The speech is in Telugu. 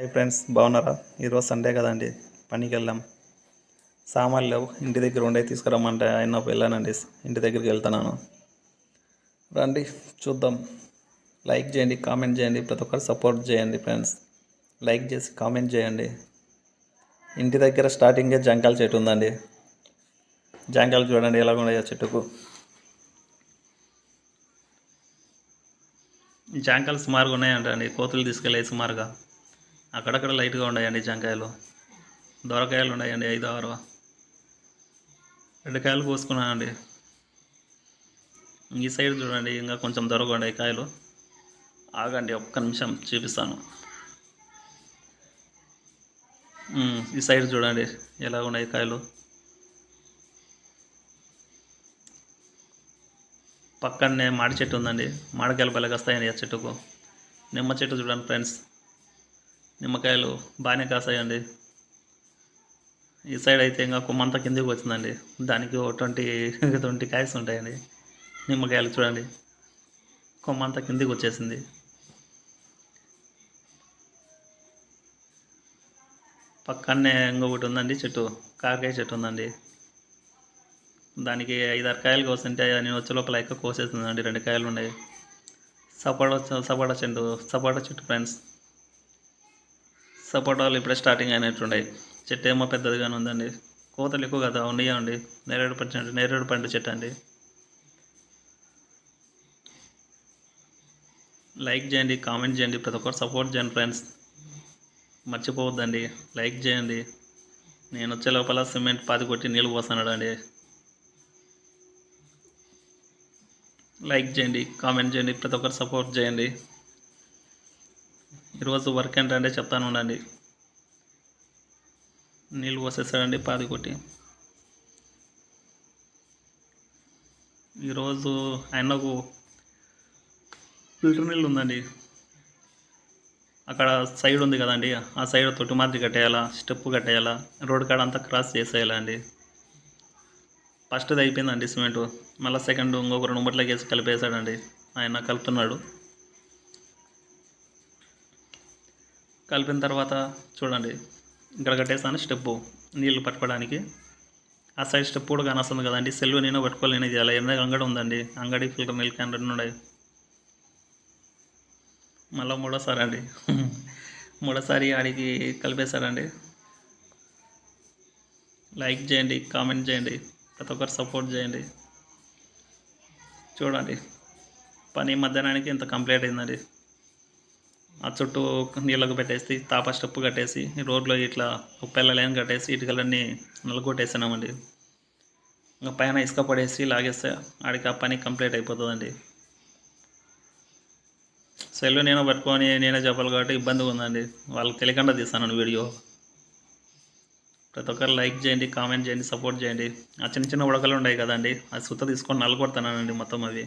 హాయ్ ఫ్రెండ్స్ బాగున్నారా? ఈరోజు సండే కదండి పనికి వెళ్ళాం సామాన్లు లేవు. ఇంటి దగ్గర ఉండే తీసుకురమ్మంటే ఆయన వెళ్ళానండి. ఇంటి దగ్గరికి వెళ్తున్నాను. రండి చూద్దాం. లైక్ చేయండి కామెంట్ చేయండి. ప్రతి ఒక్కరు సపోర్ట్ చేయండి ఫ్రెండ్స్. లైక్ చేసి కామెంట్ చేయండి. ఇంటి దగ్గర స్టార్టింగే జంకాల చెట్టు ఉందండి. జాంకాయలు చూడండి ఎలా ఉన్నాయో చెట్టుకు. జాంకాయలు సుమారుగా ఉన్నాయంట అండి కోతులు తీసుకెళ్ళాయి సుమారుగా. అక్కడక్కడ లైట్గా ఉన్నాయండి జంకాయలు. దొరకాయలు ఉన్నాయండి ఐదు ఆరు. రెండు కాయలు కోసుకున్నానండి. ఈ సైడ్ చూడండి ఇంకా కొంచెం దొరక కాయలు. ఆగండి ఒక్క నిమిషం చూపిస్తాను. ఈ సైడ్ చూడండి ఎలా ఉన్నాయి కాయలు. పక్కనే మాడి చెట్టు ఉందండి. మామిడికాయలు బలగస్తాయండి ఆ చెట్టుకు. నిమ్మ చెట్టు చూడండి ఫ్రెండ్స్. నిమ్మకాయలు బాగానే కాసాయండి. ఈ సైడ్ అయితే ఇంకా కొమ్మంతా కిందకి వచ్చిందండి. దానికి ఒక ట్వంటీ ట్వంటీ కాయస్ ఉంటాయండి. నిమ్మకాయలు చూడండి. కొమ్మంతా కిందికి వచ్చేసింది. పక్కనే ఇంకొకటి ఉందండి చెట్టు కాకరకాయ చెట్టు ఉందండి. దానికి ఐదారు కాయలు కోస్తుంటే నేను వచ్చే లోపల ఎక్కువ కోసేస్తుందండి రెండు కాయలు ఉన్నాయి. సపోటా సపోటా చెట్టు సపోటా చెట్టు ఫ్రెండ్స్. సపోటాలు ఇప్పుడే స్టార్టింగ్ అయినట్టున్నాయి చెట్టు ఏమో పెద్దదిగానే ఉందండి. కోతలు ఎక్కువ కదా ఉన్నాయండి నేరేడు పండు నేరేడు పండు చెట్టు అండి. లైక్ చేయండి కామెంట్ చేయండి ప్రతి ఒక్కరు సపోర్ట్ చేయండి ఫ్రెండ్స్. మర్చిపోవద్దండి. లైక్ చేయండి. నేను వచ్చే లోపల సిమెంట్ పాతి కొట్టి నీళ్ళు పోస్తున్నాడు అండి లైక్ చేయండి కామెంట్ చేయండి ప్రతి ఒక్కరు సపోర్ట్ చేయండి. ఈరోజు వర్క్ ఏంటంటే చెప్తాను ఉండండి. నీళ్ళు పోసేస్తాడండి పాది కొట్టి. ఈరోజు ఆయనకు ఫిల్టర్ నీళ్ళు ఉందండి. అక్కడ సైడ్ ఉంది కదండి ఆ సైడ్ తొట్టి మాదిరి కట్టేయాలా స్టెప్ కట్టేయాలా రోడ్ కాడ అంతా క్రాస్ చేసేయాలా అండి. ఫస్ట్ది అయిపోయిందండి సిమెంట్. మళ్ళీ సెకండ్ ఇంకొక రెండు ముట్లకి వేసి కలిపేసాడండి ఆయన కలుపుతున్నాడు. కలిపిన తర్వాత చూడండి ఇక్కడ కట్టేసాను స్టెప్ నీళ్ళు పట్టుకోవడానికి. ఆ సైడ్ స్టెప్ కూడా కానొస్తుంది కదండి. సెల్లు నేను ఇది అలా ఎన్న అంగడి ఉందండి. అంగడి ఫిల్టర్ మిల్క్ అండ్ రెండు ఉన్నాయి. మళ్ళీ మూడోసారి అండి. మూడోసారి ఆడికి కలిపేశారండి. లైక్ చేయండి కామెంట్ చేయండి ప్రతి ఒక్కరు సపోర్ట్ చేయండి. చూడండి పని మధ్యాహ్నానికి ఇంత కంప్లీట్ అయిందండి. ఆ చుట్టూ నీళ్ళకు పెట్టేసి తాప స్టెప్ కట్టేసి రోడ్లో ఇట్లా ఉప్పెల్ల లైన్ కట్టేసి ఇటుకలన్నీ నలుగొట్టేసినామండి. ఇంకా పైన ఇసుక పడేసి లాగేస్తే ఆడికి ఆ పని కంప్లీట్ అయిపోతుందండి. సెల్లు నేను పట్టుకొని నేనే చెప్పాలి కాబట్టి ఇబ్బందిగా ఉందండి. వాళ్ళకి తెలియకుండా తీస్తాను వీడియో. ప్రతి ఒక్కరు లైక్ చేయండి కామెంట్ చేయండి సపోర్ట్ చేయండి. ఆ చిన్న చిన్న ఉడకలు ఉన్నాయి కదండి అది సుత్త తీసుకొని నలగొడతానండి మొత్తం అవి.